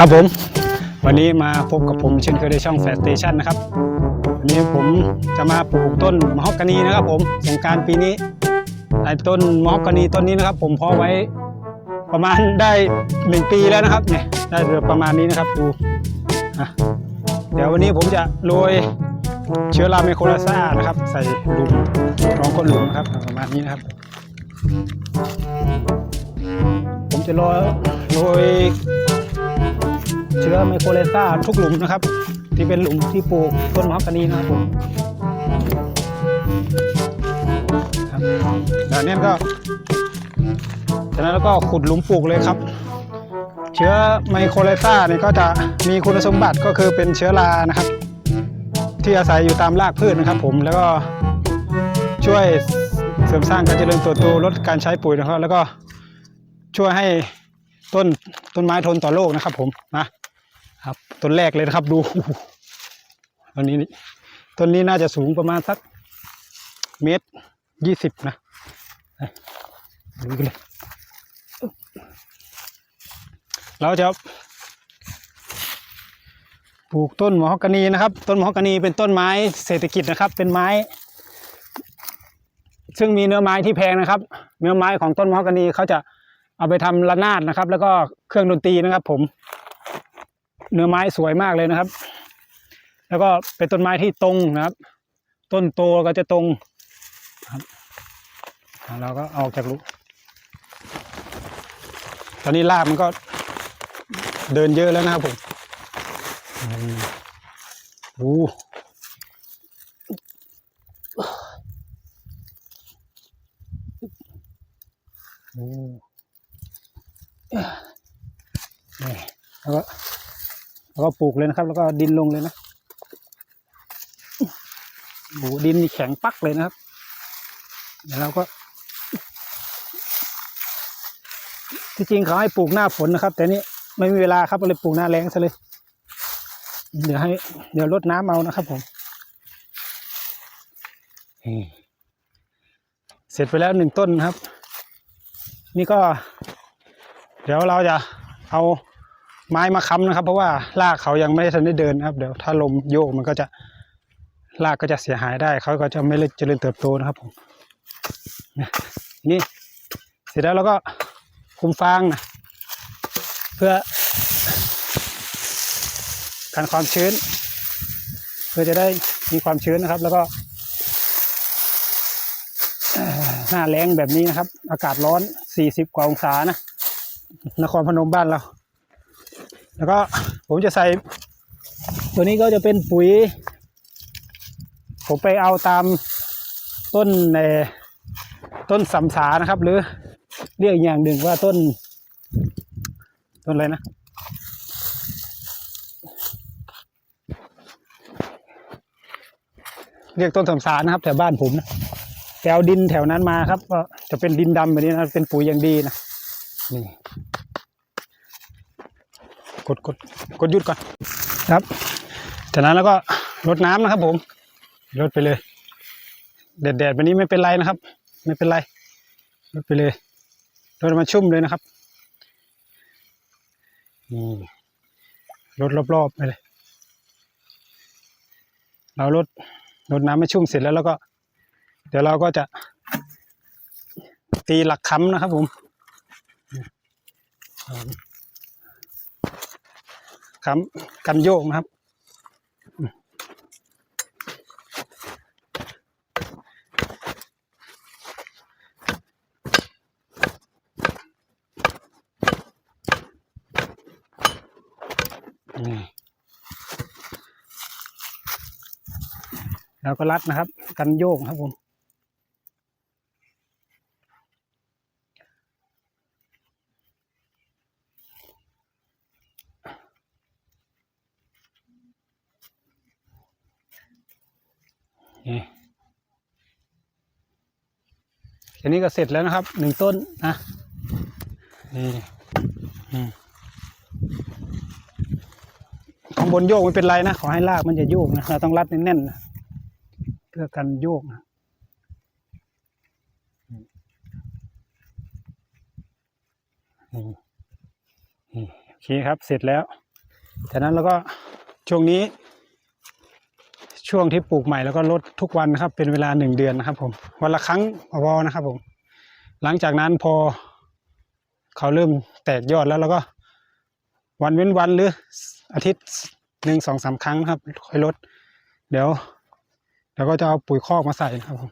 ครับผม วันนี้มาพบกับผมเช่นเคยในช่องแฟร์สเตชันนะครับวันนี้ผมจะมาปลูกต้นมะฮอกกานีนะครับ ผมสงการปีนี้ไอ้ต้นมะฮอกกานีต้นนี้นะครับ ผมเพาะไว้ประมาณได้หนึ่งปีแล้วนะครับเนี่ยได้ประมาณนี้นะครับดูเดี๋ยววันนี้ผมจะโรยเชื้อราเมโคลาซ่านะครับ ใส่หลุมรองก้นหลุมนะครับประมาณนี้นะครับ ผมจะโรยโรย เชื้อไมโครเลซ่าทุกหลุมนะครับ ที่เป็นหลุมที่ปลูกต้นมะฮอกกานีนะครับผมครับจากนั้นก็จากนั้นแล้วก็ขุดหลุมปลูกเลยครับ เชื้อไมโครเลซ่าเนี่ยก็จะมีคุณสมบัติก็คือเป็นเชื้อรานะครับ ที่อาศัยอยู่ตามรากพืชนะครับ ผมแล้วก็ช่วยเสริมสร้างการเจริญเติบโตลดการใช้ปุ๋ยนะครับ แล้วก็ช่วยให้ต้นต้นไม้ทนต่อโรคนะครับผมนะ ครับต้นแรกเลยนะครับดูต้นนี้นี่ต้นนี้น่าจะสูงประมาณสักเมตรยี่สิบนะดูกันเลยเราจะปลูกต้นมะฮอกกานีนะครับ ต้นมะฮอกกานีเป็นต้นไม้เศรษฐกิจนะครับ เป็นไม้ ซึ่งมีเนื้อไม้ที่แพงนะครับ เนื้อไม้ของต้นมะฮอกกานีเขาจะเอาไปทำระนาดนะครับ แล้วก็เครื่องดนตรีนะครับ ผม เนื้อไม้สวยมากเลยนะครับ แล้วก็เป็นต้นไม้ที่ตรงนะครับ ต้นโตก็จะตรงครับเราก็ออกจากลูกตอนนี้รากมันก็เดินเยอะแล้วนะครับผมอืมโอ้โอ้นี่แล้วก็ แล้วก็ปลูกเลยนะครับ แล้วก็ดินลงเลยนะโอ้ดินนี่แข็งปักเลยนะครับ เดี๋ยวเราก็ ที่จริงเขาให้ปลูกหน้าฝนนะครับ แต่นี่ไม่มีเวลาครับเลยปลูกหน้าแล้งซะเลย เดี๋ยวให้ เดี๋ยวรดน้ำเอานะครับผมเสร็จไปแล้วหนึ่งต้นนะครับ นี่ก็ เดี๋ยวเราจะเอา ไม้มาค้ำนะครับ เพราะว่ารากเขายังไม่ทันได้เดินนะครับ เดี๋ยวถ้าลมโยกมันก็จะรากก็จะเสียหายได้เขาก็จะไม่เจริญเติบโตนะครับผมนี่เสร็จแล้วเราก็คุมฟางนะเพื่อกันความชื้น เพื่อจะได้มีความชื้นนะครับ แล้วก็หน้าแรงแบบนี้นะครับ อากาศร้อน 40 กว่าองศานะนครพนมบ้านเรา แล้วก็ผมจะใส่ ตัวนี้ก็จะเป็นปุ๋ย ผมไปเอาตามต้นในต้นสัมสานะครับ หรือเรียกอย่างหนึ่งว่าต้น ต้นอะไรนะเรียกต้นสัมสานะครับแถวบ้านผมนะแต่เอาดินแถวนั้นมาครับ ก็จะเป็นดินดำแบบนี้นะเป็นปุ๋ยอย่างดีนะนี่ กดกดกดหยุดก่อนครับ จากนั้นแล้วก็รดน้ำนะครับ ผมรดไปเลยแดดแดดๆแบบนี้ไม่เป็นไรนะครับ ไม่เป็นไรรดไปเลยรดมาชุ่มเลยนะครับนี่รดรอบๆไปเลย เรารดรดน้ำให้ชุ่มเสร็จแล้วแล้วก็ เดี๋ยวเราก็จะ ตีหลักค้ำนะครับผม ค้ำกันโยกนะครับ แล้วก็รัดนะครับ กันโยกครับผม นี่แค่นี้ก็เสร็จแล้วนะครับหนึ่งต้นนะนี่ข้างบนโยกไม่เป็นไรนะ ขอให้รากมันจะโยกนะเราต้องรัดแน่นๆนะเพื่อกันโยกนี่นี่โอเคครับเสร็จแล้ว จากนั้นแล้วก็ช่วงนี้ ช่วงที่ปลูกใหม่แล้วก็ลดทุกวันนะครับ เป็นเวลาหนึ่งเดือนนะครับผมวันละครั้งพอนะครับผม หลังจากนั้นพอเขาเริ่มแตกยอดแล้วเราก็ วันเว้นวันหรืออาทิตย์หนึ่งสองสามครั้งนะครับ ค่อยลด เดี๋ยวเดี๋ยวก็จะเอาปุ๋ยคอกมาใส่นะครับผม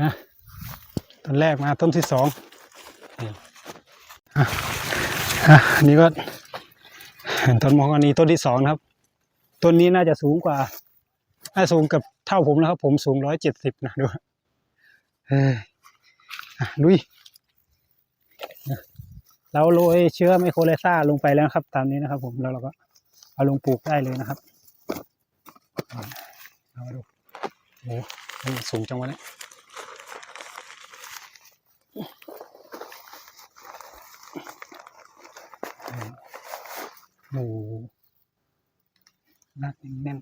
นะต้นแรกมาต้นที่สองนี่อะอะอันนี้ก็ต้นมองอันนี้ต้นที่สองครับ ต้นนี้น่าจะสูงกว่า น่าสูงกับเท่าผมนะครับ ผมสูงร้อยเจ็ดสิบนะดูเฮ้ยอะลุยเราโรยเชื้อไมโครไลซ่าลงไปแล้วครับ ตามนี้นะครับ ผมแล้วเราก็เอาลงปลูกได้เลยนะครับเอามาดูโอ้โหมันสูงจังวะเนี่ยโอ้หรัดแน่น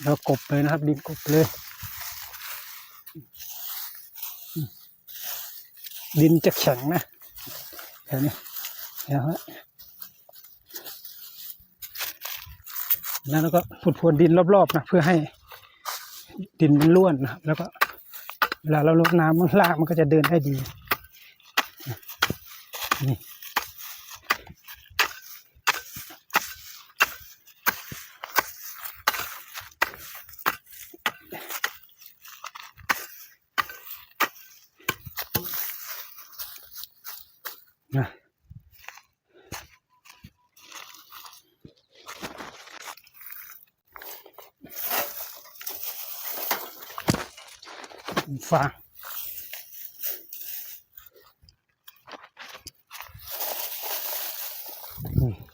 ๆแล้วกบเลยนะครับดินกบเลย ดินจะแข็งนะเดี๋ยวนี้เดี๋ยวฮะแล้วเราก็ผุดพรวนดินรอบๆนะเพื่อให้ดินมันร่วนนะครับแล้วก็เวลาเราลดน้ำมันรากมันก็จะเดินได้ดีนี่ ฟาง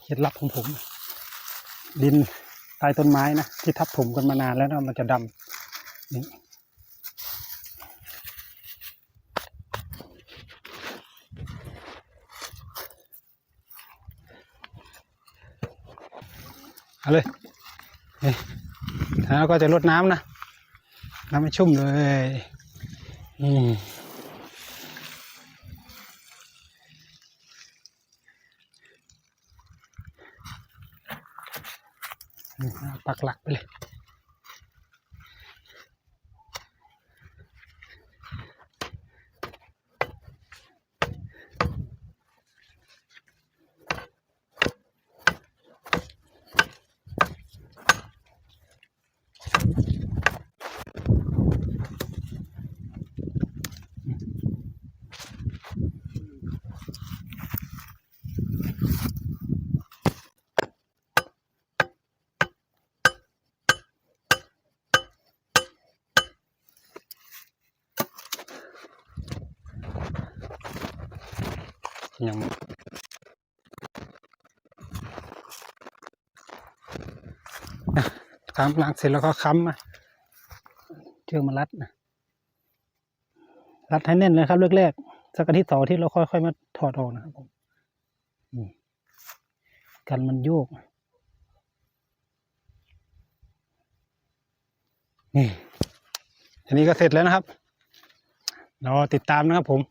เคล็ดลับของผม ดินใต้ต้นไม้นะ ที่ทับถมกันมานานแล้วนะมันจะดำนี่เอาเลยแล้วก็จะลดน้ำนะ น้ำไม่ชุ่มเลย อืมนี่เอาปักหลักไปเลย ยังค้ำล้างเสร็จแล้วก็ค้ำมาเชือกมารัดนะรัดให้แน่นเลยครับแรกๆสักอาทิตย์สองอาที่เราค่อยๆมาถอดออกนะครับผมนี่กันมันโยก นี่อันนี้ก็เสร็จแล้วนะครับรอติดตามนะครับผม